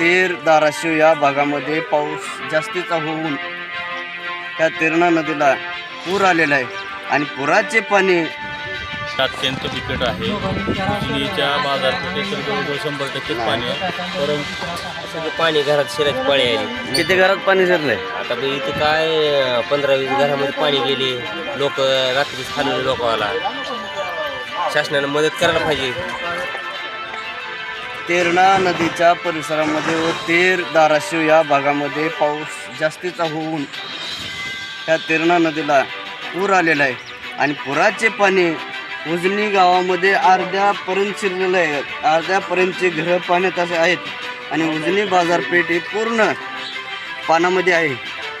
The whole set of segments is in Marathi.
तेर धाराशिव या भागामध्ये पाऊस जास्तीचा होऊन त्या तेरणा नदीला पूर आलेला आहे. आणि पुराचे पाणी अत्यंत बिकट आहे. उजनीच्या बाजारपेठेत तर जवळजवळ शंभर टक्केच पाणी आहे. परंतु सगळं पाणी घरात शिरायची पाळी आली किती घरात पाणी शिरलंय? आता बी इथं काय पंधरा वीस घरामध्ये पाणी गेले. लोक रात्रीच खाल्लेले लोकांना शासनानं मदत करायला पाहिजे. तेरणा नदीच्या परिसरामध्ये व तेर धाराशिव या भागामध्ये पाऊस जास्तीचा होऊन त्या तेरणा नदीला पूर आलेला आहे. आणि पुराचे पाणी उजनी गावामध्ये अर्ध्यापर्यंत शिरलेलं आहे. अर्ध्यापर्यंतचे घरं पाण्यात असे आहेत. आणि उजनी बाजारपेठ ही पूर्ण पाण्यामध्ये आहे.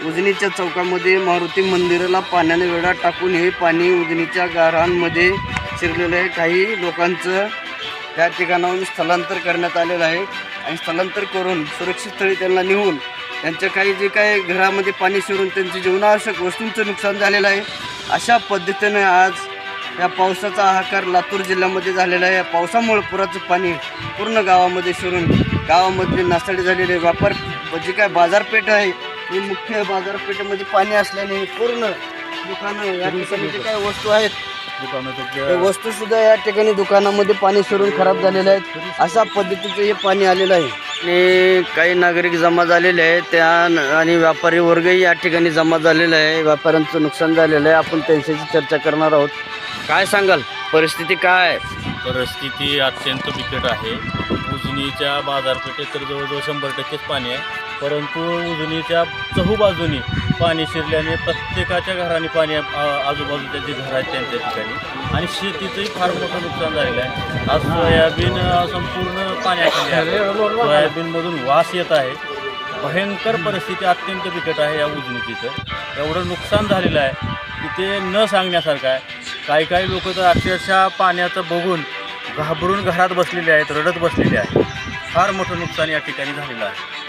उजनीच्या चौकामध्ये मारुती मंदिराला पाण्याने वेढा टाकून हे पाणी उजनीच्या गारांमध्ये शिरलेलं आहे. काही लोकांचं त्या ठिकाणाहून स्थलांतर करण्यात आलेलं आहे आणि स्थलांतर करून सुरक्षित स्थळी त्यांना नेऊन त्यांच्या काही जे काही घरामध्ये पाणी शिरून त्यांचे जीवनावश्यक वस्तूंचं नुकसान झालेलं आहे अशा पद्धतीने आज या पावसाचा हाकार लातूर जिल्ह्यामध्ये झालेला आहे. या पावसामुळे पुराचं पाणी पूर्ण गावामध्ये शिरून गावामध्ये नासाडी झालेले व्यापार जी काय बाजारपेठ आहे ही मुख्य बाजारपेठेमध्ये पाणी असल्याने पूर्ण दुकानं या ठिकाणी जे काही वस्तू आहेत हे वस्तू सुद्धा या ठिकाणी दुकानामध्ये पाणी शिरून खराब झालेले आहेत. अशा पद्धतीचं हे पाणी आलेलं आहे. आणि काही नागरिक जमा झालेले आहेत. त्या आणि व्यापारी वर्गही या ठिकाणी जमा झालेला आहे. व्यापाऱ्यांचं नुकसान झालेलं आहे. आपण त्यांच्याशी चर्चा करणार आहोत. काय सांगाल? परिस्थिती काय आहे? परिस्थिती अत्यंत बिकट आहे. उजनीच्या बाजारपेठेत तर जवळजवळ शंभर टक्केच पाणी आहे. परंतु उजनीच्या चहूबाजूनी पाणी शिरल्याने प्रत्येकाच्या घराने पाणी आजूबाजूच्या जे घर आहेत त्यांच्या ठिकाणी. आणि शेतीचंही फार मोठं नुकसान झालेलं आहे. आज सोयाबीन संपूर्ण पाण्याखाली आहे सोयाबीनमधून वास येत आहे. भयंकर परिस्थिती अत्यंत बिकट आहे या उजनीची तर एवढं नुकसान झालेलं आहे की ते न सांगण्यासारखं आहे. काही काही लोक तर अक्षरशः पाण्याचं बघून घाबरून घरात बसलेले आहेत रडत बसलेले आहेत. फार मोठं नुकसान या ठिकाणी झालेलं आहे.